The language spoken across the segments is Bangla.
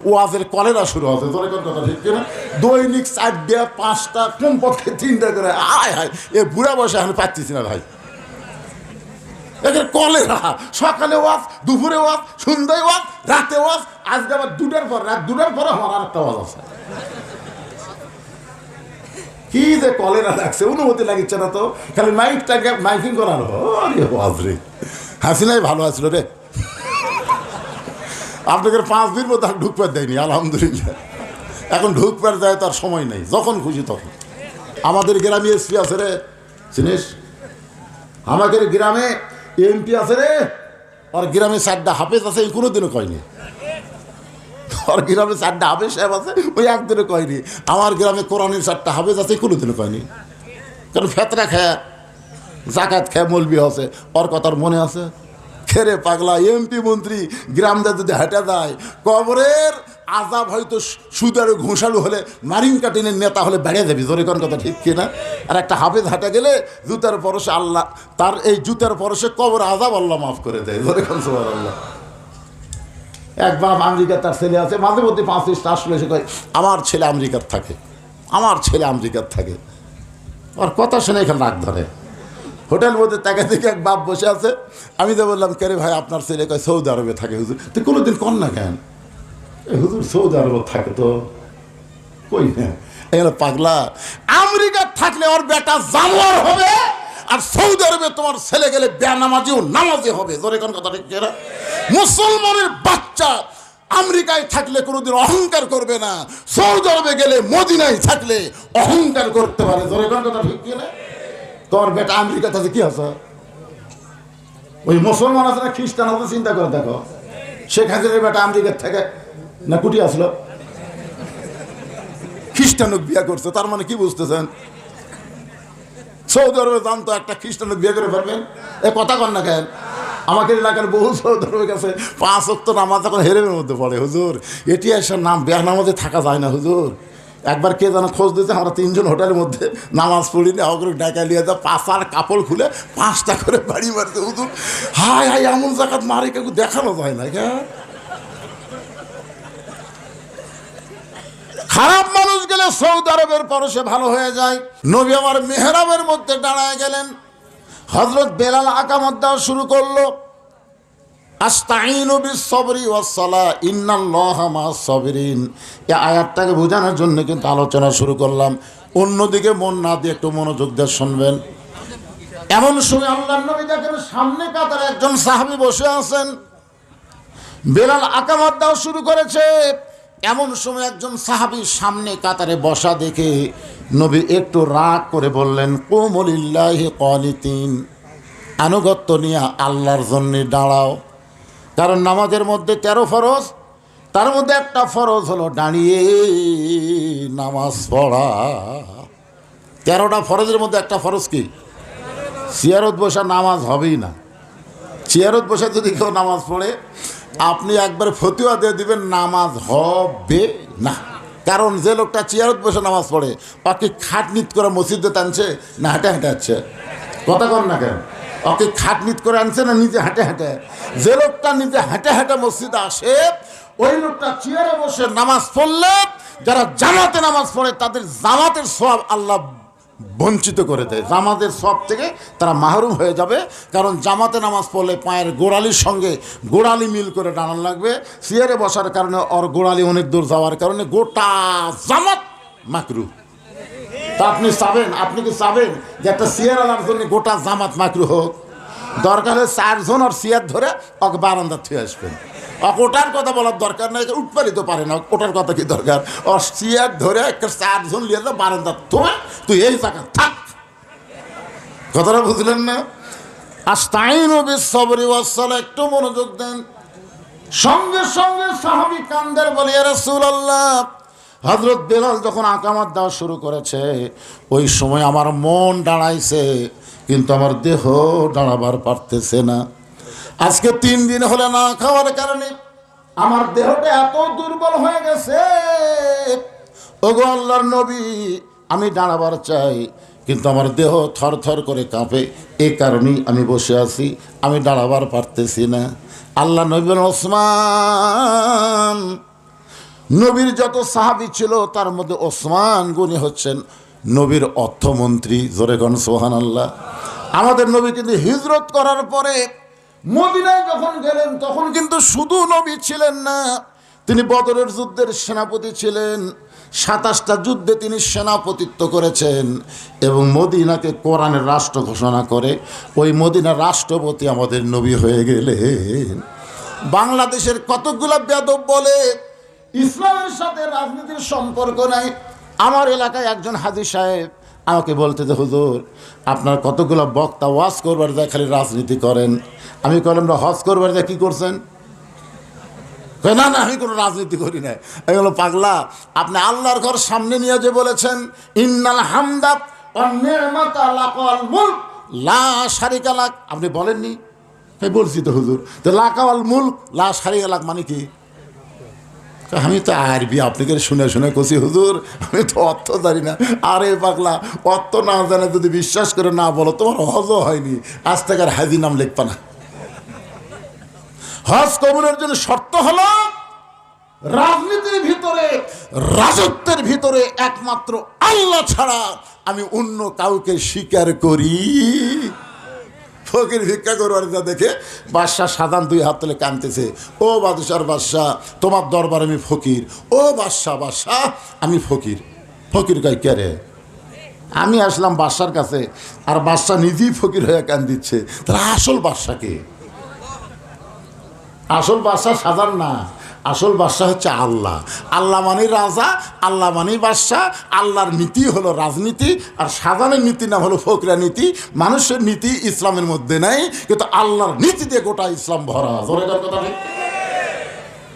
ওয়াজের কলেরা শুরু হতে তোর এখন কথা ঠিক কিনা? দৈনিক চার দেয়া পাঁচটা কমপক্ষে তিনটা করে আয় হায়, এ বুড়া বসে এখন পাচ্ছিস না ভাই। এদের কলেরা সকালে ওয়াজ, দুপুরে ওয়াজ, সন্ধ্যায় ওয়াজ, রাতে ওয়াজ, আজকে আবার দুটার পর, রাত দুটার পরে আমার আর একটা ওয়াজ আছে। কি যে কলেরা লাগছে, অনুমতি লাগিচ্ছে না তো, খালি মাইকটাকে, মাইকিং করানো আরে ওয়াজ রে হাসিনাই ভালো আছিল রে। আপনাকে পাঁচ দিন মতো আর ঢুকবার দেয়নি, আলহামদুলিল্লাহ। এখন ঢুকবার যায় তার সময় নেই, যখন খুশি তখন। আমাদের গ্রামে এসপি আছে রে, চিনিস? আমাদের গ্রামে এমপি আছে রে, আর গ্রামে চারটা হাফেজ আছে, এই কোনোদিনও কয়নি। আর গ্রামে চারটা হাফেজ সাহেব আছে, ওই একদিনও কয়নি। আমার গ্রামে কোরআনের চারটা হাফেজ আছে কোনোদিনও কয়নি। কারণ ফেতরা খায়, জাকাত খায় মলবি আছে, ওর কথার মনে আছে? খেরে পাগলা এমপি মন্ত্রী গ্রামটা যদি হেঁটে যায়, কবরের আজাব হয়তো সুদারু ঘুষালু হলে মারিং কাটিনের নেতা হলে বেড়ে যাবি, জোরে কোন কথা ঠিক কিনা? আর একটা হাফেজ হাঁটে গেলে জুতার পরশে আল্লাহ, তার এই জুতার পরশে কবর আজাব আল্লাহ মাফ করে দেয়, জোরে কোন সোহার আল্লাহ। এক বাপ আমেরিকার তার ছেলে আছে, মাঝে মধ্যে পাঁচ দিন আসলে, এসে কয়, আমার ছেলে আমেরিকার থাকে, আমার ছেলে আমেরিকার থাকে। আর কথা শুনে এখানে রাগ ধরে। হোটেল মধ্যে তাকে দেখে এক বাপ বসে আছে। আমি তো বললাম কেরে ভাই, আপনার ছেলে কয় সৌদি আরবে থাকে হুজুর? তো কোনোদিন কর না কেন? হুজুর, সৌদি আরবে থাকে তো। কই না? এগুলো পাগলা। আমেরিকা থাকলে ওর বেটা জানোয়ার হবে, আর সৌদি আরবে তোমার ছেলে গেলে বেনামাজিও নামাজি হবে। জোরে কোন কথা ঠিক কিনা? মুসলমানের বাচ্চা আমেরিকায় থাকলে কোনোদিন অহংকার করবে না। সৌদি আরবে গেলে মদিনায় থাকলে অহংকার করতে পারে। জোরে কোন কথা ঠিক কিনা? তোর বেটা আমেরিকাতে আছে, কি আছে? ওই মুসলমান আছে না, খ্রিস্টান আছে, চিন্তা করে দেখো। শেখ হাসিনার বেটা আমেরিকার থেকে না কুটি আসলো? খ্রিস্টানক বিয়ে করছে, তার মানে কি বুঝতেছেন? সৌদি আরবে যান তো, একটা খ্রিস্টানক বিয়ে করে ফেলবেন। এ কথা কন না কেন? আমাকে এলাকার বহু সৌদি আরবে গেছে পাঁচ অক্ত নামাজ এখন হেরেমের মধ্যে পড়ে, হুজুর। এটি এসে নাম বেয়া নামাজে থাকা যায় না, হুজুর। একবার কে যেন খোঁজ দিয়েছে, আমরা তিনজন হোটেলের মধ্যে নামাজ পড়িনি অগ্র ডাকা নিয়ে যা পাঁচার কাপড় খুলে পাঁচটা করে বাড়ি মারতে হুজুর হাই হাই এমন জায়গাত মারে, কেউ দেখানো যায় না কে খারাপ মানুষ গেলে সৌদি আরবের পরশে ভালো হয়ে যায়। নবী আমার মেহরাবের মধ্যে দাঁড়ায় গেলেন। হজরত বেলাল আকামত দেওয়া শুরু করল। আস্তাইনু বিসবরি ওয়াসসালা, ইন্নাল্লাহা মা'আস সাবিরিন এই আয়াতটাকে বোঝানোর জন্য কিন্তু আলোচনা শুরু করলাম। অন্যদিকে মন না দিয়ে একটু মনোযোগ দিয়ে শুনবেন। এমন সময় আল্লাহ নবী দেখেন সামনে কাতারে একজন সাহাবী বসে আছেন। বেলাল আকামাত দেওয়া শুরু করেছে। এমন সময় একজন সাহাবী সামনে কাতারে বসা দেখে নবী একটু রাগ করে বললেন কোমলিল্লাহি কনিতিন আনুগত্য নিয়ে আল্লাহর জন্যে দাঁড়াও। কারণ নামাজের মধ্যে তেরো ফরজ, তার মধ্যে একটা ফরজ হলো দাঁড়িয়ে নামাজ পড়া। তেরোটা ফরজের মধ্যে একটা ফরজ কি? চেয়ারত বসা নামাজ হবেই না। চেয়ারত বসে যদি কেউ নামাজ পড়ে, আপনি একবার ফতুয়া দিয়ে দিবেন, নামাজ হবে না। কারণ যে লোকটা চেয়ারত বসে নামাজ পড়ে ওকে খাটনিত করে মসজিদে টানছে, না হাঁটে হাঁটে কথা কর না কেন? ওকে খাটনিত করে আনছে না নিজে হাঁটে হাঁটে? যে লোকটা নিজে হাঁটে হাঁটে মসজিদে আসে, ওই লোকটা চেয়ারে বসে নামাজ পড়লে, যারা জামাতে নামাজ পড়ে, তাদের জামাতের সব আল্লাহ বঞ্চিত করে দেয়। জামাতের সব থেকে তারা মাহরুম হয়ে যাবে, কারণ জামাতে নামাজ পড়লে পায়ের গোড়ালির সঙ্গে গোড়ালি মিল করে টানান লাগবে। চেয়ারে বসার কারণে, ওর গোড়ালি অনেক দূর যাওয়ার কারণে গোটা জামাত মাকরু। তা আপনি চাবেন, আপনি কি চাবেন যে একটা চেয়ার আনার জন্য গোটা জামাত মাকরু হোক? দরকার হলে চারজন আর চেয়ার ধরে ওকে বারান্দা থুয়ে আসবেন। ওটার কথা বলার দরকার নাই উঠপারি তো পারে না ওটার কথা কি দরকার? ও চেয়ার ধরে একটা চারজন নিয়ে যা বারান্দা থুয়ে, তুই এই জায়গা থাক। কথাটা বুঝলেন না? আস্তাইন সবরি ওয়াসাল একটু মনোযোগ দেন। সঙ্গে সঙ্গে সাহাবি কান্দের বলি রসুল আল্লাহ হজরত বেলাল যখন আকামাত দেওয়া শুরু করেছে ওই সময় আমার মন দাঁড়াইছে কিন্তু আমার দেহ দাঁড়াবার পারতেছে না। আজকে তিন দিন হলে না খাওয়ার কারণে আমার দেহটা এত দুর্বল হয়ে গেছে। ওগো আল্লাহর নবী আমি দাঁড়াবার চাই কিন্তু আমার দেহ থর থর করে কাঁপে। এ কারণেই আমি বসে আছি আমি দাঁড়াবার পারতেছি না। আল্লাহ নবী বলেন, ওসমান নবীর যত সাহাবি ছিল, তার মধ্যে ওসমান গনি হচ্ছেন নবীর অর্থমন্ত্রী। জোরেগন সোহান আল্লাহ আমাদের নবী কিন্তু হিজরত করার পরে মদিনায় যখন গেলেন, তখন কিন্তু শুধু নবী ছিলেন না, তিনি বদরের যুদ্ধের সেনাপতি ছিলেন। সাতাশটা যুদ্ধে তিনি সেনাপতিত্ব করেছেন এবং মদিনাকে কোরআনের রাষ্ট্র ঘোষণা করে, ওই মদিনার রাষ্ট্রপতি আমাদের নবী হয়ে গেলেন। বাংলাদেশের কতগুলো বেদব বলে ইসলামের সাথে রাজনীতির সম্পর্ক নাই। আমার এলাকায় একজন হাজি সাহেব আমাকে বলতে যে, হুজুর, আপনার কতগুলো বক্তা ওয়াজ করবার যায় খালি রাজনীতি করেন? আমি কলম হজ করবার যায় কী করছেন? না না, আমি কোনো রাজনীতি করি না এগুলো পাগলা, আপনি আল্লাহর ঘর সামনে নিয়ে যে বলেছেন, ইন্নাল হামদা লা আপনি বলেননি? বলছি তো, হুজুর, তো লাকাওয়াল মুল্ক, লা শারিকা লাক মানে কি? আমি তো আরবি আপনাকে শুনে শুনে কছি হুজুর, আমি তো অর্থ জানি না। আরে পাগলা, অর্থ না জানে যদি বিশ্বাস করে না বলো, তোমার হজও হয়নি। আজ থেকে আর হাজি নাম লিখবা না। হজ কবুলের জন্য শর্ত হলো, রাজনীতির ভিতরে, রাজত্বের ভিতরে একমাত্র আল্লাহ ছাড়া আমি অন্য কাউকে স্বীকার করি। ফকির ভিক্ষা করবার যা দেখে বাদশাহ সাধান দুই হাত তুলে কানতেছে ও বাদশার বাদশাহ, তোমার দরবার আমি ফকির। ও বাদশাহ বাদশাহ, আমি ফকির। ফকির কয়, কে রে? আমি আসলাম বাদশার কাছে, আর বাদশাহ নিজেই ফকির হয়ে কান দিচ্ছে তাহলে আসল বাদশাকে আসল বাদশাহ সাধারণ না। আসল বাদশাহ হচ্ছে আল্লাহ। আল্লাহ মানেই রাজা, আল্লাহ মানেই বাদশাহ, আল্লাহর নীতি হলো রাজনীতি, আর সাধারণের নীতি নাম হলো ফকরা নীতি। মানুষের নীতি ইসলামের মধ্যে নেই, কিন্তু আল্লাহর নীতি দিয়ে গোটা ইসলাম ভরা। কথা ঠিক?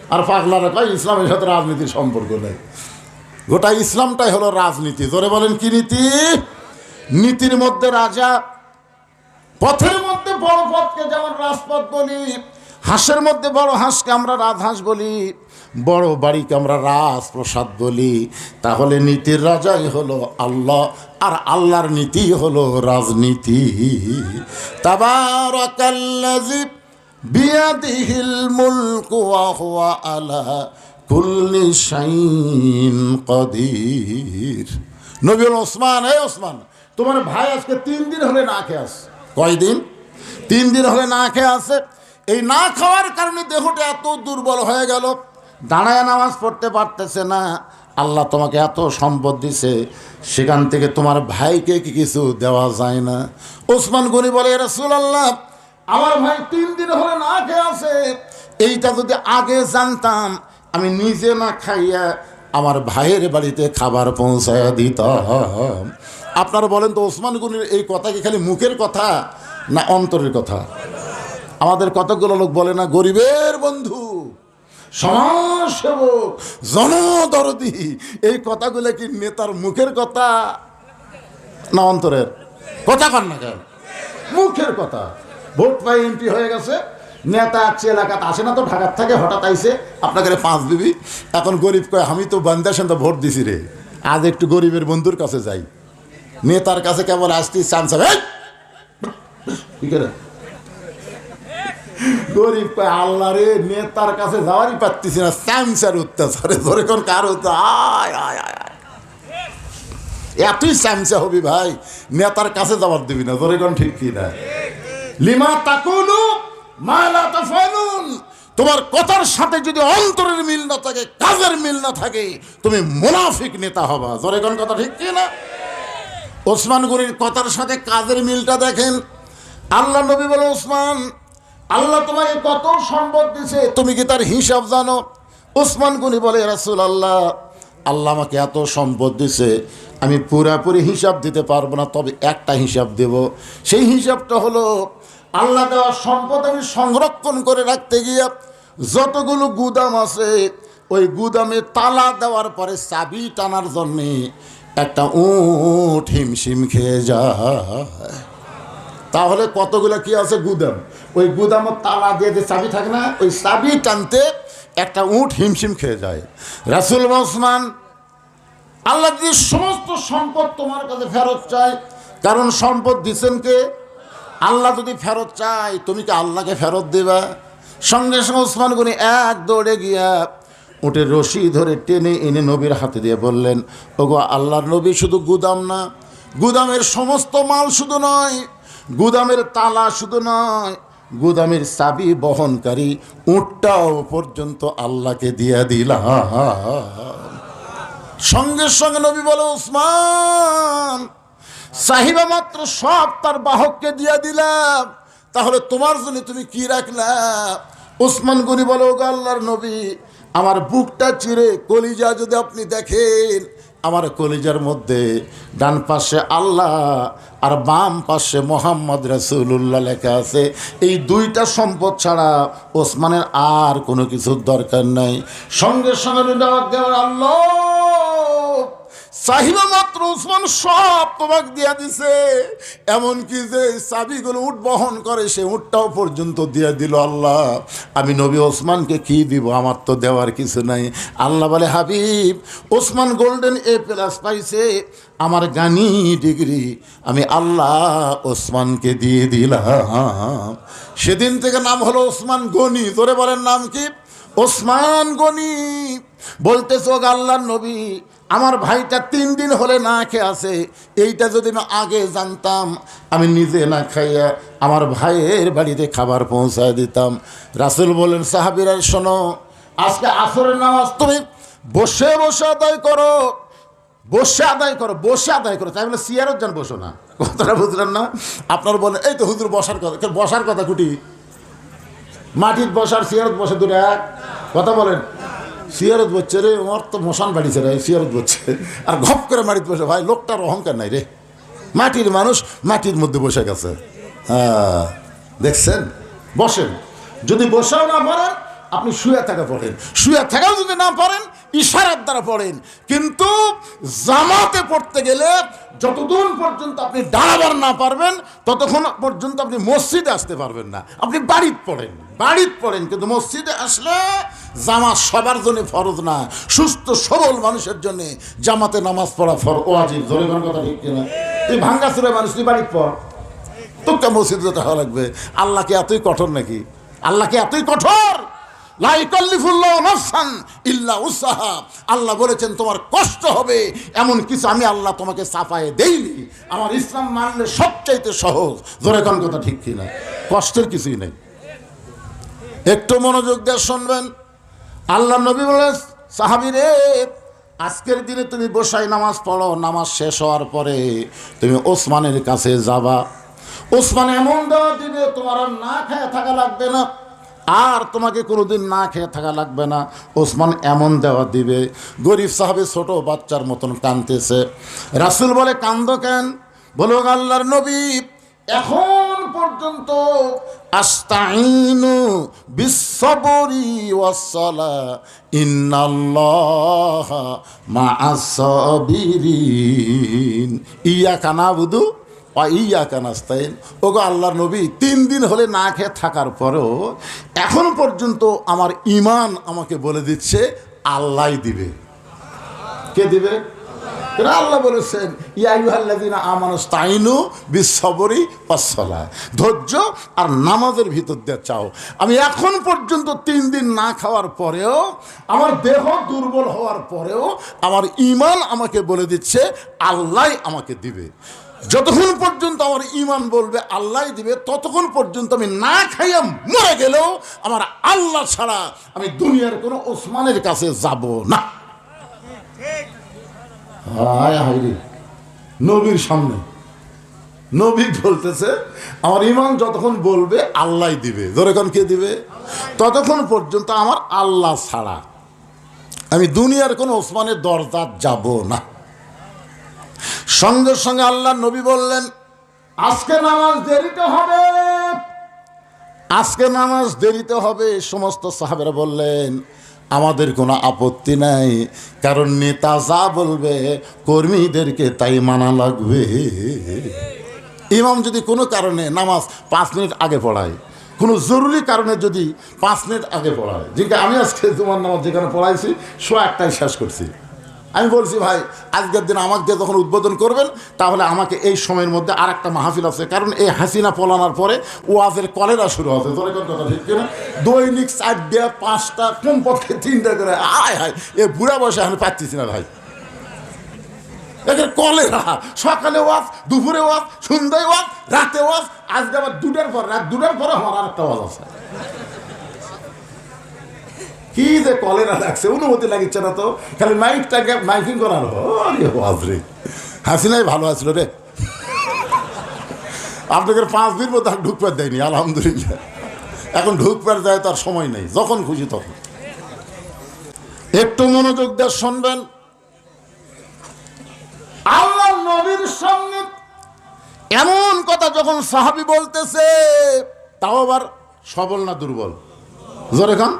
আর পাগলারা কয়, ইসলামের সাথে রাজনীতির সম্পর্ক নেই। গোটা ইসলামটাই হলো রাজনীতি। জোরে বলেন কি নীতি? নীতির মধ্যে রাজা, পথের মধ্যে বড় পথকে যেমন রাজপথ বলি হাঁসের মধ্যে বড় হাঁসকে আমরা রাজহাঁস বলি বড় বাড়িকে আমরা রাজপ্রসাদ বলি। তাহলে নীতির রাজাই হলো আল্লাহ আর আল্লাহর নীতি হলো রাজনীতি। তাবারাকাল্লাযী বিয়াদিহিল মুলকু ওয়া আলা কুল্লি শাইইন কাদির। নবী বলল, ওসমান এই ওসমান তোমার ভাই আজকে তিন দিন হলে না খেয়ে আস কয়দিন? তিন দিন হলে না খেয়ে আসে এই না খাওয়ার কারণে দেহটা এত দুর্বল হয়ে গেল। দাঁড়ায় নামাজ পড়তে পারতেছে না। আল্লাহ তোমাকে এত সম্পদ দিছে, সেখান থেকে তোমার ভাইকে কি কিছু দেওয়া যায় না। ওসমান গনি বলে রসুল আল্লাহ আমার ভাই তিন দিন হলে না খেয়ে আছে। এইটা যদি আগে জানতাম, আমি নিজে না খাইয়া আমার ভাইয়ের বাড়িতে খাবার পৌঁছায় দিতাম। আপনারা বলেন তো, ওসমান গনির এই কথা কি খালি মুখের কথা না অন্তরের কথা? আমাদের কতগুলো লোক বলে না, গরিবের বন্ধু, সমাজসেবক, জনদরদি, এই কথাগুলো কি নেতার মুখের কথা না অন্তরের? কথা কন না কেন? মুখের কথা। ভোট পাই এমপি হয়ে গেছে, নেতা আছে এলাকাতে, আসে না তো, ঢাকার থেকে হঠাৎ আইসে আপনাকে পাঁচ দিবি এখন গরিব কয়, আমি তো বান্দাসেন তো ভোট দিছি রে। আজ একটু গরিবের বন্ধুর কাছে যাই। নেতার কাছে কেবল আসতে চান্স হবে গরিব আল্লাহ রে, নেতার কাছে যাওয়ারই পারতেছি না, স্যামসার অত্যাচারে। ধরে কোন কার হতো আয় আয় আয়। এতই স্যামসা হবি ভাই, নেতার কাছে যাওয়ার দিবি না, ধরে কোন ঠিক কি না লিমা তাকুনু মালা তাফালুন। তোমার কথার সাথে যদি অন্তরের মিল না থাকে, কাজের মিল না থাকে, তুমি মুনাফিক নেতা হবা, ধরে কোন কথা ঠিক কি না ওসমান গনির কথার সাথে কাজের মিলটা দেখেন। আল্লাহ নবী বলে, ওসমান আল্লাহ তোমাকে কত সম্পদ দিছে, তুমি কি তার হিসাব জানো? ওসমান গনি বলে রাসুল আল্লাহ আল্লাহ আমাকে এত সম্পদ দিছে, আমি পুরাপুরি হিসাব দিতে পারব না, তবে একটা হিসাব দেব। সেই হিসাবটা হলো, আল্লাহ দেওয়া সম্পদ আমি সংরক্ষণ করে রাখতে গিয়ে যতগুলো গুদাম আছে, ওই গুদামে তালা দেওয়ার পরে চাবি টানার জন্যে একটা উঠ হিমশিম খেয়ে যায়। তাহলে কতগুলো কি আছে? গুদাম। ওই গুদামের তালা দিয়ে যে চাবি থাকে না, ওই চাবি টানতে একটা উঠ হিমশিম খেয়ে যায়। রাসুল ওসমান, আল্লাহ যদি সমস্ত সম্পদ তোমার কাছে ফেরত চায়, কারণ সম্পদ দিচ্ছেন কে? আল্লাহ যদি ফেরত চায়, তুমি কি আল্লাহকে ফেরত দেবা? সঙ্গে সঙ্গে ওসমান গনি এক দৌড়ে গিয়া উটের রশি ধরে টেনে এনে নবীর হাতে দিয়ে বললেন, ওগো, আল্লাহর নবী শুধু গুদাম না, গুদামের সমস্ত মাল শুধু নয় গুদামের তালা শুধু নয়, গুদামের চাবি বহনকারী উটটাও পর্যন্ত আল্লাহকে দিয়ে দিলাম। সঙ্গে সঙ্গে নবী বলে উসমান সাহিবা মাত্র সব তার বাহককে দিয়ে দিলাম। তাহলে তোমার জন্য তুমি কি রাখলা? উসমান গনি বলো, "ওগো আল্লাহর নবী, আমার বুকটা চিরে কলিজা যদি আপনি দেখেন আমার কলিজার মধ্যে ডান পাশে আল্লাহ আর বাম পাশে মোহাম্মদ রসুল্লাহ লেখা আছে। এই দুইটা সম্পদ ছাড়া ওসমানের আর কোনো কিছুর দরকার নাই। সঙ্গে সঙ্গে আল্লাহ চাহিদা মাত্র উসমান সব তোমাকে দিয়া দিছে। এমনকি যে চাবিগুলো উঠ বহন করে, সে উঠটাও পর্যন্ত দিয়ে দিল আল্লাহ। আমি নবী ওসমানকে কি দিব? আমার তো দেওয়ার কিছু নাই। আল্লাহ বলে, Habib, Osman golden A plus পাইছে, আমার গানি ডিগ্রি। আমি আল্লাহ ওসমানকে দিয়ে দিলাম। সেদিন থেকে নাম হলো ওসমান গনি। তোরে বলেন নাম কি? ওসমান গনি। বলতেছ আল্লাহ নবী আমার ভাইটা তিন দিন হলে না খেয়ে আছে এইটা যদি না আগে জানতাম, আমি নিজে না খাইয়া আমার ভাইয়ের বাড়িতে খাবার পৌঁছায় দিতাম। রাসুল বলেন, সাহাবিরা, শোনো, আজকে আসরের নামাজ তুমি বসে বসে আদায় করো, বসে আদায় করো, বসে আদায় করো। তাই বলে, সিয়ারত যান, বসো না। কথাটা বুঝলেন না? আপনার বলেন, এই তো হুজুর বসার কথা বসার কথা কুটি। মাটির বসার, সিয়ারত বসে, দুটো এক। কথা বলেন। সিয়ারত বলছে রে ওর তো মশান বাড়িছে রে, সিয়ারত বলছে আর ঘপ করে মাটিতে বসে, ভাই, লোকটার অহংকার নাই রে। মাটির মানুষ মাটির মধ্যে বসে গেছে। হ্যাঁ দেখছেন? বসেন। যদি বসাও না পারেন আপনি শুয়ে থাকা পড়েন। শুয়ে থাকাও যদি না পারেন ইশারার দ্বারা পড়েন। কিন্তু জামাতে পড়তে গেলে যতদূর পর্যন্ত আপনি দাঁড়াবার না পারবেন, ততক্ষণ পর্যন্ত আপনি মসজিদে আসতে পারবেন না। আপনি বাড়িতে পড়েন বাড়িতে পড়েন, কিন্তু মসজিদে আসলে জামা সবার জন্য ফরজ না। সুস্থ, সবল মানুষের জন্য জামাতে নামাজ পড়া ফর, ওয়াজিব। ধরে কথা ঠিক কিনা? তুই ভাঙ্গা চুরে মানুষ, তুই বাড়িতে পড়। তোকে মসজিদে হওয়া লাগবে। আল্লাহকে এতই কঠোর নাকি? আল্লাহকে এতই কঠোর আল্লাহ বলেছেন, তোমার কষ্ট হবে। এমন কিছু আমি আল্লাহ তোমাকে সাফায়ে দেইনি। আমার ইসলাম মানলে সবচাইতে সহজ। ধরে কোন কথা ঠিক কিনা? কষ্টের কিছুই নেই। একটু মনোযোগ দিয়ে শুনবেন। আল্লাহ নবী বলে সাহাবি রে, আজকের দিনে তুমি বসাই নামাজ পড়ো। নামাজ শেষ হওয়ার পরে তুমি ওসমানের কাছে যাবা। ওসমান এমন দেওয়া দিবে, তোমার আর না খেয়ে থাকা লাগবে না। আর তোমাকে কোনোদিন না খেয়ে থাকা লাগবে না। ওসমান এমন দেওয়া দিবে, গরিব সাহাবে ছোট বাচ্চার মতন কানতেছে রাসুল বলে, কান্দ কেন? বলো, আল্লাহর নবী, এখন পর্যন্ত আস্তাইনু মাআসাবিরিন ইয়া কানা বুধু ইয়া ওগো আল্লাহর নবী, তিন দিন হলে না খেয়ে থাকার পরেও এখন পর্যন্ত আমার ইমান আমাকে বলে দিচ্ছে আল্লাহ দিবে। কে দিবে? আল্লাহ বলেছেন ইয়াইহাল্লাদিনা আমানস্তাইনু বিশ্ববরি পাসলা ধৈর্য আর নামাজের ভিতর দিয়ে চাও। আমি এখন পর্যন্ত তিন দিন না খাওয়ার পরেও, আমার দেহ দুর্বল হওয়ার পরেও, আমার ইমান আমাকে বলে দিচ্ছে আল্লাহ আমাকে দিবে। যতক্ষণ পর্যন্ত আমার ইমান বলবে আল্লাহ দিবে, ততক্ষণ পর্যন্ত আমি না খাইয়া মরে গেলেও আমার আল্লাহ ছাড়া আমি দুনিয়ার কোনো ওসমানের কাছে যাব না। নবীর সামনে। নবী বলতেছে, আমার ইমান যতক্ষণ বলবে, আল্লাহ দিবে। যতক্ষণ কে দিবে? ততক্ষণ পর্যন্ত আমার আল্লাহ ছাড়া আমি দুনিয়ার কোনো ওসমানের দরজা যাব না। সঙ্গে সঙ্গে আল্লাহ নবী বললেন, আজকে নামাজ দেরিতে হবে। আজকে নামাজ দেরিতে হবে, সমস্ত সাহাবেরা বললেন, আমাদের কোনো আপত্তি নাই, কারণ নেতা যা বলবে, কর্মীদেরকে তাই মানা লাগবে। ইমাম যদি কোনো কারণে নামাজ পাঁচ মিনিট আগে পড়ায়, কোনো জরুরি কারণে যদি পাঁচ মিনিট আগে পড়ায় যেটা আমি আজকে তোমার নামাজ যেখানে পড়াইছি শো একটাই শেষ করছি। আমি বলছি, ভাই, আজকের দিন আমাকে যখন উদ্বোধন করবেন, তাহলে আমাকে এই সময়ের মধ্যে আর একটা মাহফিল আছে। কারণ এই হাসিনা পলানোর পরে ওয়াজের কলেরা শুরু হবে। কিনা দৈনিক চারটে পাঁচটা কমপক্ষে তিনটা করে? আয় হায়, এ বুড়া বয়সে আমি পাচ্ছিস না, ভাই। এদের কলেরা, সকালে ওয়াজ, দুপুরে ওয়াজ, সন্ধ্যায় ওয়াজ, রাতে ওয়াজ, আজকে আবার দুটার পর, রাত দুটার পরে আমার আর একটা ওয়াজ আছে। কি যে কলেরা লাগছে লাগিচ্ছে না তো। খালি মাইকটাকে, মাইকিং ভালো আছিল রে। আপনাদের পাঁচ দিন ঢুকপার দেয়নি, আলহামদুলিল্লাহ। এখন ঢুকপার যায় তার সময় নেই, যখন খুশি তখন। একটু মনোযোগ দিয়ে শুনবেন। আল্লাহ নবীর সঙ্গে এমন কথা যখন সাহাবি বলতেছে, তাও আবার সবল না দুর্বল? জোরে খান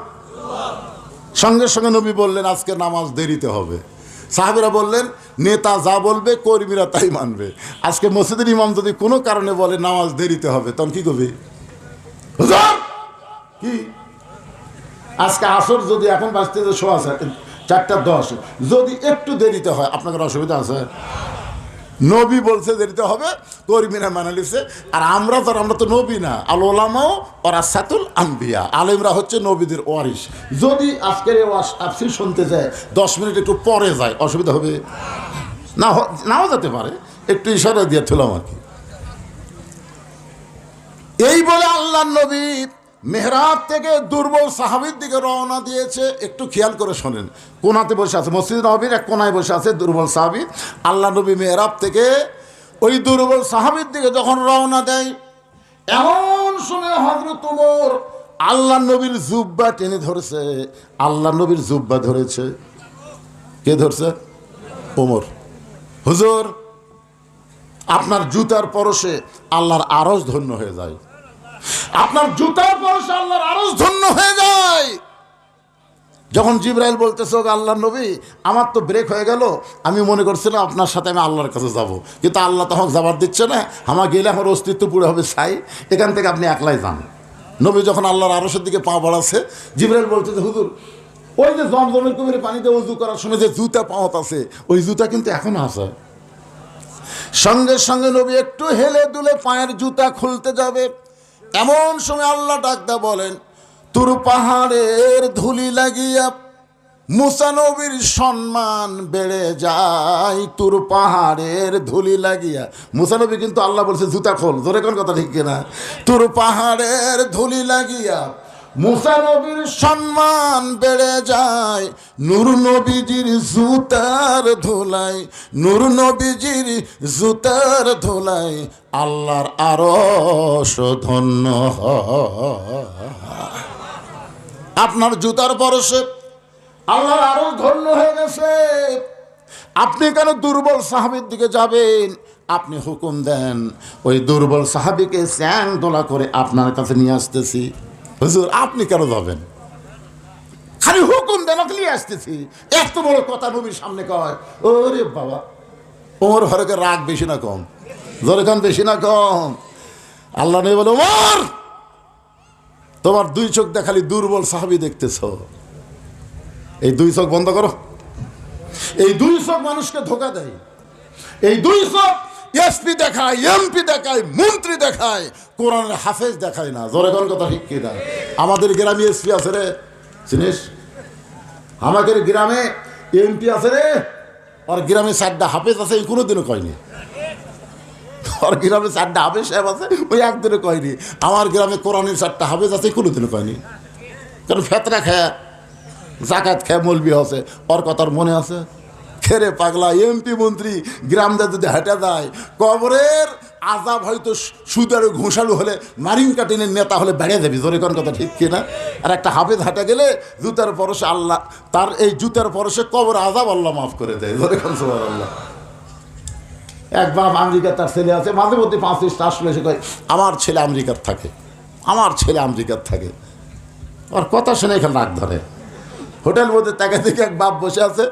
সঙ্গে সঙ্গে নবী বললেন, আজকে নামাজ দেরিতে হবে। সাহাবিরা বললেন, নেতা যা বলবে, কর্মীরা তাই মানবে। আজকে মসজিদের ইমাম যদি কোনো কারণে বলে নামাজ দেরিতে হবে, তখন কি করবি? কি? আজকে আসর যদি এখন বাঁচতে শো আছে চারটা দশ, যদি একটু দেরিতে হয়, আপনাদের অসুবিধা আছে? নবী বলছে দেরিতে হবে কর্মীরা মানে লিখছে। আর আমরা তো আমরা তো নবী না। আল ওলামাও ওরা সাতুল আম্বিয়া। আলেমরা হচ্ছে নবীদের ওয়ারিস যদি আজকের তাফসির শুনতে যায়, দশ মিনিট একটু পরে যায়, অসুবিধা হবে। না নাও যেতে পারে। একটু ইশারা দিয়ে থুলাম আর কি। এই বলে আল্লাহ নবী মেহরাব থেকে দুর্বল সাহাবির দিকে রওনা দিয়েছে। একটু খেয়াল করে শোনেন। কোনাতে বসে আছে? মসজিদ নবীর এক কোনায় বসে আছে দুর্বল সাহাবি। আল্লাহ নবী মেহরাব থেকে ওই দুর্বল সাহাবির দিকে যখন রওনা দেয়, এমন শুনে হজরত উমর আল্লাহ নবীর জুব্বা টেনে ধরেছে। আল্লাহ নবীর জুব্বা ধরেছে। কে ধরছে? ওমর হুজুর, আপনার জুতার পরশে আল্লাহর আরজ ধন্য হয়ে যায়। আপনার জুতার পরশে আল্লাহর আরজ ধন্য হয়ে যায়। যখন জিব্রাইল বলতেছে, ওগো আল্লাহ নবী, আমার তো ব্রেক হয়ে গেল। আমি মনে করছিলাম আপনার সাথে আমি আল্লাহর কাছে যাব। কিন্তু আল্লাহ তখন যাবার দিচ্ছে না। আমার গেলে আমার অস্তিত্ব পুরো হবে ছাই। এখান থেকে আপনি একলাই যান। নবী যখন আল্লাহর আরসের দিকে পা বাড়াচ্ছে, জিব্রাইল বলতেছে হুজুর, ওই যে জমজমের কবির পানিতে উজু করার সময় যে জুতা পাওয়াত আছে, ওই জুতা কিন্তু এখনও আছে। সঙ্গে সঙ্গে নবী একটু হেলে দুলে পায়ের জুতা খুলতে যাবে। এমন সময় আল্লাহ ডাকদা বলেন, তোর পাহাড়ের ধুলি লাগিয়া মুসানবীর সম্মান বেড়ে যায়, তোর পাহাড়ের ধুলি লাগিয়া। মুসানবী কিন্তু আল্লাহ বলছে, জুতা খোল। ধরে কোন কথা ঠিক কিনা? তোর পাহাড়ের ধুলি লাগিয়া মুসানবীর সম্মান বেড়ে যায়, নূর নবীজির জুতার ধুলাই, নূর নবীজির জুতার ধুলাই, আল্লাহর আরও ধন্য আপনার জুতার পরশে আল্লাহর আরও ধন্য হয়ে গেছে। আপনি কেন দুর্বল সাহাবির দিকে যাবেন? আপনি হুকুম দেন, ওই দুর্বল সাহাবিকে স্যাং দোলা করে আপনার কাছে নিয়ে আসতেছি। হুজুর, আপনি কেন যাবেন? খালি হুকুম দেন নিয়ে আসতেছি। এত বড় কথা নবীর সামনে কয়, ওরে বাবা, ওমর হরকে রাগ বেশি না কম? জোরে খান বেশি না কম? আল্লাহ নেই বলে, ওমর, তোমার দুই চোখ দেখালি দুর্বল সাহাবি দেখতেছ। এই দুই চোখ বন্ধ করো। এই দুই চোখ মানুষকে ধোকা দেয়। এই দুই চোখ এসপি দেখায়, এমপি দেখায়, মন্ত্রী দেখায়, কোরআনের হাফেজ দেখায় না। জোরে কোন কথা ঠিক আমাদের গ্রামে এসপি আছে রে, চিনিস? আমাদের গ্রামে এমপি আছে রে, আর গ্রামে চারটা হাফেজ আছে, এই কোনোদিনও কয়নি। আর গ্রামে চারটা হাফেজ সাহেব আছে, ওই একদিনও কয়নি। আমার গ্রামে কোরআনের চারটা হাফেজ আছে কোনোদিনও কয়নি। কারণ ফেতরা খায়, জাকাত খায়, মলবি আছে, ওর কথার মনে আছে? খেরে পাগলা এমপি মন্ত্রী গ্রামদা যদি হেঁটে যায়, কবরের আজাব হয়তো সুদারু ঘুষালু হলে মারিং কাটিনের নেতা হলে বেড়ে যাবি জোরে কোন কথা ঠিক কিনা? আর একটা হাফেজ হাঁটে গেলে জুতার পরশে আল্লাহ তার এই জুতার পরশে কবর আজাব আল্লাহ মাফ করে দেয়। জোরে কোন সোহার আল্লাহ এক বাপ আমেরিকার তার ছেলে আছে, মাঝে মধ্যে পাঁচ লিস্ট আসলে সে কয়, আমার ছেলে আমেরিকার থাকে, আমার ছেলে আমেরিকার থাকে। আর কথা শুনে এখানে রাগ ধরে। হোটেল মধ্যে তাকে দেখে এক বাপ বসে আছে।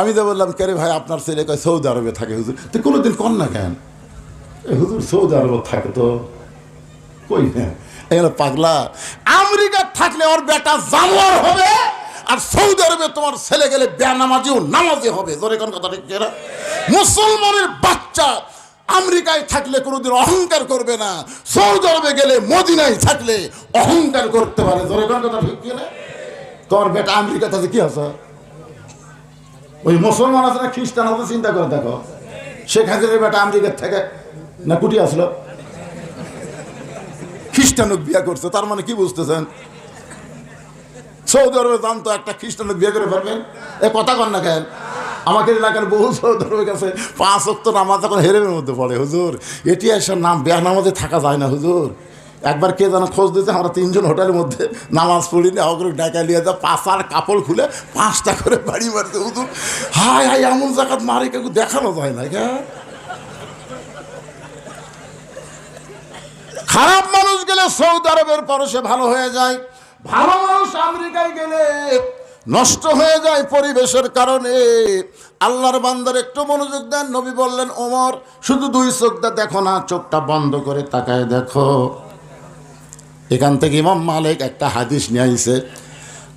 আমি তো বললাম কেরে ভাই, আপনার ছেলে কয় সৌদি আরবে থাকে হুজুর? তো কোনোদিন কর না কেন? হুজুর, সৌদি আরবে থাকে তো। কই না? এখানে পাগলা আমেরিকা থাকলে ওর বেটা জানোয়ার হবে, আর সৌদি আরবে তোমার ছেলে গেলে বেনামাজিও নামাজি হবে। ধরে কোন কথা ঠিক কিনা? মুসলমানের বাচ্চা আমেরিকায় থাকলে কোনোদিন অহংকার করবে না। সৌদি আরবে গেলে মদিনায় থাকলে অহংকার করতে পারে। জোরে কোন কথা ঠিক কিনা? তোর বেটা আমেরিকা তাতে কি আছে? ওই মুসলমান আছে না খ্রিস্টান আছে, চিন্তা করে দেখো। শেখ হাসিনার বেটা আমেরিকার থেকে না কুটি আসলো? খ্রিস্টানক বিয়ে করছে, তার মানে কি বুঝতেছেন? সৌদি আরবে জানতো একটা খ্রিস্টানক বিয়ে করে ফেলবেন। এ কথা কন না কেন? আমাকে এলাকার বহু সৌদি আরবের কাছে পাঁচ অক্ত নামাজ এখন হেরেমের মধ্যে পড়ে, হুজুর। এটি এসে নাম, বিয়ার নামাজে থাকা যায় না, হুজুর। একবার কে যেন খোঁজ দিতে আমরা তিনজন হোটেলের মধ্যে নামাজ পড়ি পড়িনি অগ্রহ ডাকা নিয়ে যা পাশার কাপড় খুলে পাঁচটা করে বাড়ি মারতে হুজুর হাই হাই এমন জায়গাত মারে কেউ দেখানো যায় না হ্যাঁ? খারাপ মানুষ গেলে সৌদি আরবের পরশে ভালো হয়ে যায়, ভালো মানুষ আমেরিকায় গেলে নষ্ট হয়ে যায় পরিবেশের কারণে। আল্লাহর বান্দার একটু মনোযোগ দেন, নবী বললেন, ওমর, শুধু দুই চোখটা দেখো না, চোখটা বন্ধ করে তাকায় দেখো। এখান থেকে ইমাম মালিক একটা হাদিস নিয়ে আইছে।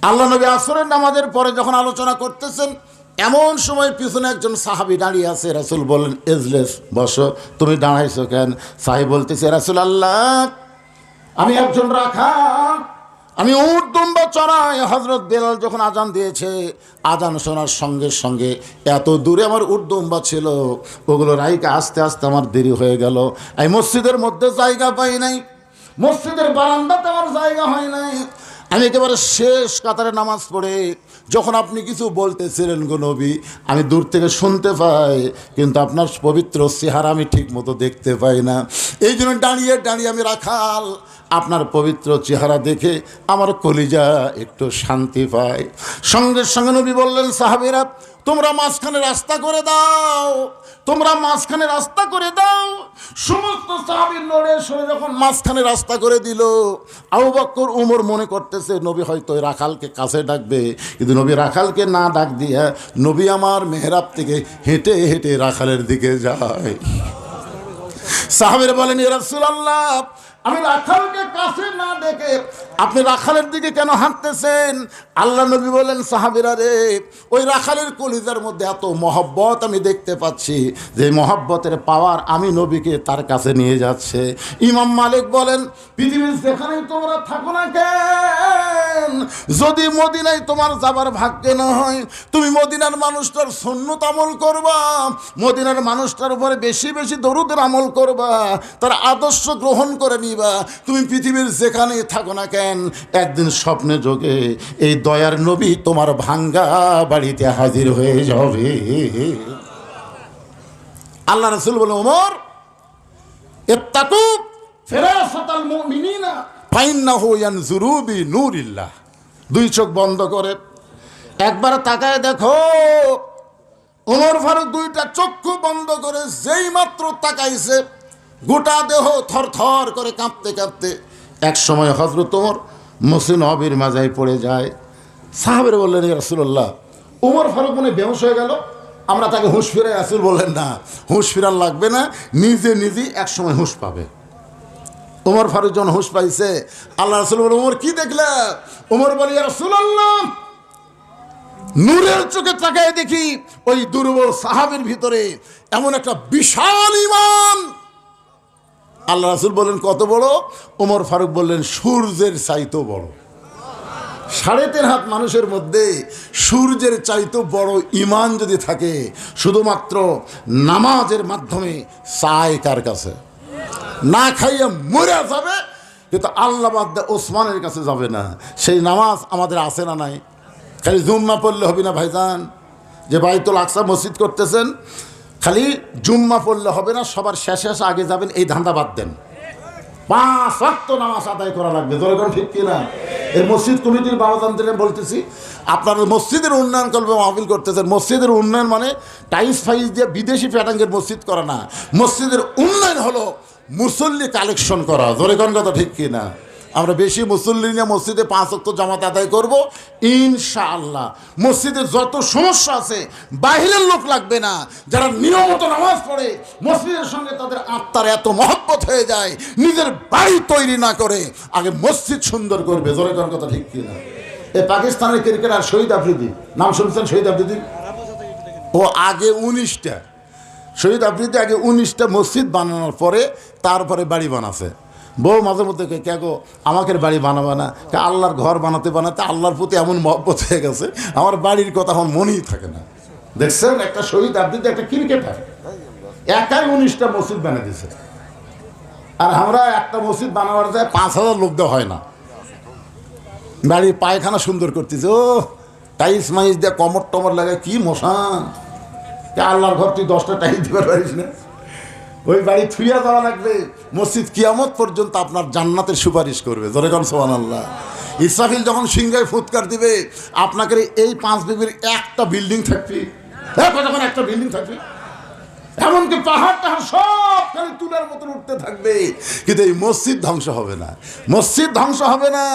আল্লাহ নবী আসরের নামাজের পরে যখন আলোচনা করতেছেন, এমন সময় পিছনে একজন সাহাবি দাঁড়িয়ে আছে, রাসুল বলেন এজলেস, বসো। তুমি দাঁড়াইছো কেন? সাহেব বলতেছে, রাসুল আল্লাহ, আমি একজন রাখা আমি উট, দুম্বা চড়াই। হজরত বেলাল যখন আজান দিয়েছে, আজান শোনার সঙ্গে সঙ্গে এত দূরে আমার দুম্বা ছিল। ওগুলো রাইকে আস্তে আস্তে আমার দেরি হয়ে গেল। এই মসজিদের মধ্যে জায়গা পাই নাই। মসজিদের বারান্দাতে আমার জায়গা হয় নাই। আমি একেবারে শেষ কাতারে নামাজ পড়ে, যখন আপনি কিছু বলতেছিলেন গো নবী, আমি দূর থেকে শুনতে পাই, কিন্তু আপনার পবিত্র চেহারা আমি ঠিক মতো দেখতে পাই না। এই জন্য দাঁড়িয়ে দাঁড়িয়ে আমি রাখাল, আপনার পবিত্র চেহারা দেখে আমার কলিজা একটু শান্তি পায়। সঙ্গে সঙ্গে নবী বললেন, সাহাবিরা তোমরা মাঝখানে রাস্তা করে দাও। তোমরা মাঝখানে রাস্তা করে দাও। সমস্ত সাহাবির নড়ে সরে যখন মাঝখানে রাস্তা করে দিল, আবু বক্কর উমর মনে করতেছে, নবী হয়তো রাখালকে কাছে ডাকবে। কিন্তু নবী রাখালকে না ডাক দিয়ে নবী আমার মেহরাব থেকে হেঁটে হেঁটে রাখালের দিকে যায়। সাহাবের বলেন রাসূলুল্লাহ আমি রাখালকে কাছে না দেখে আপনি রাখালের দিকে কেন হাঁটতেছেন? আল্লাহ নবী বলেন, সাহাবিরা রে, ওই রাখালের কলিজার মধ্যে এত মহব্বত আমি দেখতে পাচ্ছি। যে মহব্বতের পাওয়ার আমি নবীকে তার কাছে নিয়ে যাচ্ছে। ইমাম মালিক বলেন, পৃথিবীর যেখানেই তোমরা থাকো না কেন? যদি মদিনায় তোমার যাবার ভাগ্যে না হয়, তুমি মদিনার মানুষটার সন্ন্যত আমল করবা, মদিনার মানুষটার উপরে বেশি বেশি দরুদের আমল করবা, তার আদর্শ গ্রহণ করে নিবা, তুমি পৃথিবীর যেখানেই থাকো না কেন, একদিন স্বপ্নে যোগে এই দয়ার নবী তোমার ভাঙ্গা বাড়িতে হাজির হয়ে যাবে। আল্লাহ রসুল বলে, ওমর এত্তাকু ফেরাসাতাল মুমিনিনা, ফাইন্নাহু ইয়ানজুরু বিনুরিল্লাহ। দুই চোখ বন্ধ করে। একবার তাকায় দেখো ওমর ফারুক দুইটা চক্ষু বন্ধ করে যেই মাত্র তাকাইছে, গোটা দেহ থর থর করে কাঁপতে কাঁপতে এক সময় হজরত ওমর মুসিন হবির মাজায় পড়ে যায়। সাহাবের বললেন রসুল্লাহ উমর ফারুক মনে বেহস হয়ে গেল। আমরা তাকে হুঁশ ফিরে রাসুল বললেন, না, হুঁশ ফিরার লাগবে না, নিজে নিজেই এক সময় হুঁশ পাবে। উমর ফারুক যখন হুঁশ পাইছে, আল্লাহ রসুল বলে, উমর, কি দেখলে? উমর বলি রসুল্লাহ নূরের চোখে তাকায় দেখি ওই দুর্বল সাহাবের ভিতরে এমন একটা বিশাল ইমান আল্লাহ রাসুল বললেন, কত বড়? ওমর ফারুক বললেন, সূর্যের চাইতো বড়। সাড়ে তিন হাত মানুষের মধ্যে সূর্যের চাইতো বড় ইমান যদি থাকে, শুধুমাত্র নামাজের মাধ্যমে চায় কার কাছে? না খাইয়ে মরে যাবে, কিন্তু আল্লাহ বাদ ওসমানের কাছে যাবে না। সেই নামাজ আমাদের আছে না নাই? খালি জুম্মা পড়লে হবে না ভাইজান? যে বাইতুল আকসা মসজিদ করতেছেন, খালি জুম্মা পড়লে হবে না, সবার শেষে শেষে আগে যাবেন, এই ধান্দা বাদ দেন। পাঁচ অক্ত নামাজ আদায় করা লাগবে জনগণ ঠিক কিনা? এই মসজিদ কমিটির বাবাজানদের বলতেছি, আপনারা মসজিদের উন্নয়ন করবে মাহফিল করতেছেন। মসজিদের উন্নয়ন মানে টাইলস ফাইলস দিয়ে বিদেশি প্যাটাঙ্গের মসজিদ করা না। মসজিদের উন্নয়ন হলো মুসল্লি কালেকশন করা জনগণ কথা ঠিক কিনা? আমরা বেশি মুসল্লি নিয়ে মসজিদে পাঁচ অক্ত জামাত আদায় করব, ইনশাআল্লাহ। মসজিদে যত সমস্যা আছে, বাহিরের লোক লাগবে না, যারা নিয়মিত নামাজ পড়ে, মসজিদের সঙ্গে তাদের আত্মার এত মহব্বত হয়ে যায়, নিজের বাড়ি তৈরি না করে, আগে মসজিদ সুন্দর করবে, জোরে করার কথা ঠিক কিনা? এই পাকিস্তানের ক্রিকেটার শহীদ আফ্রিদি, নাম শুনছেন শহীদ আফ্রিদি? ও আগে উনিশটা। শহীদ আফ্রিদি আগে উনিশটা মসজিদ বানানোর পরে তারপরে বাড়ি বানাছে। বউ মাঝে মধ্যে কে গো আমাকে বাড়ি বানাবে না? আল্লাহর ঘর বানাতে বানাতে আল্লাহর প্রতি এমন মহব্বত হয়ে গেছে, আমার বাড়ির কথা আমার মনেই থাকে না। দেখছেন, একটা শহীদ আফ্রিদি একটা ক্রিকেটার, একাই উনিশটা মসজিদ বানিয়ে দিছে আর আমরা একটা মসজিদ বানাবার যায় পাঁচ হাজার লোক দেওয়া হয় না। বাড়ির পায়খানা সুন্দর করতেছে ও টাইস মাইস দিয়ে কমর টমর লাগায় কি মশান। কে আল্লাহর ঘর তুই দশটা টাইলস দিতে পারিস না। ওই বাড়ি থুইয়া যাওয়া লাগবে। মসজিদ কিয়ামত পর্যন্ত আপনার জান্নাতের সুপারিশ করবে। জোরে কন সোহান আল্লাহ ইসরাফিল যখন সিংহায় ফুৎকার দিবে, আপনাকে এই পাঁচ বিবির একটা বিল্ডিং থাকবে। হ্যাঁ যখন একটা বিল্ডিং থাকবে? এমনকি পাহাড় টাহাড় সব খালি তুলার মতন উঠতে থাকবে। কিন্তু এই মসজিদ ধ্বংস হবে না। মসজিদ ধ্বংস হবে না।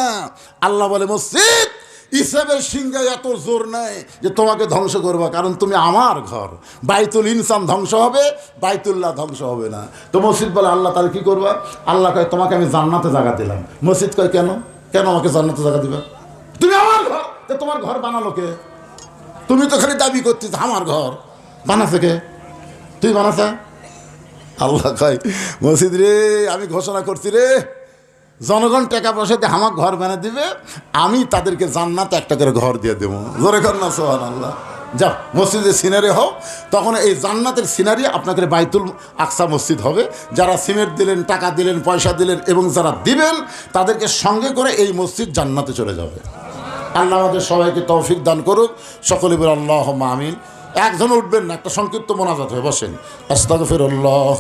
আল্লাহ বলে, মসজিদ ইসেবের সিংহায় এত জোর নাই যে তোমাকে ধ্বংস করব, কারণ তুমি আমার ঘর। বাইতুল ইনসান ধ্বংস হবে, বাইতুল্লাহ ধ্বংস হবে না। তো মসজিদ বলে, আল্লাহ তাহলে কী করবা? আল্লাহ কয়, তোমাকে আমি জান্নাতে জায়গা দিলাম। মসজিদ কয়, কেন? কেন আমাকে জান্নাতে জায়গা দিবা? তুমি আমার ঘর! তোমার ঘর বানালো কে? তুমি তো খালি দাবি করছিস আমার ঘর। বানাছে কে? তুই বানাসা আল্লাহ খাই মসজিদ রে, আমি ঘোষণা করছি রে। জনগণ টাকা পয়সা দিয়ে আমার ঘর বানিয়ে দিবে, আমি তাদেরকে জান্নাতে একটা করে ঘর দিয়ে দেবো। জোরে কর না সোহান আল্লাহ যাও, মসজিদের সিনারি হোক তখন এই জান্নাতের সিনারি আপনাকে বাইতুল আকসা মসজিদ হবে। যারা সিমেন্ট দিলেন, টাকা দিলেন, পয়সা দিলেন এবং যারা দিবেন, তাদেরকে সঙ্গে করে এই মসজিদ জান্নাতে চলে যাবে। আল্লাহ আমাদের সবাইকে তৌফিক দান করুক। সকলে বলে আল্লাহ আমিন। একজন উঠবেন না, একটা সংক্ষিপ্ত মোনাজাত হয়ে বসেন। আস্তাগফিরুল্লাহ।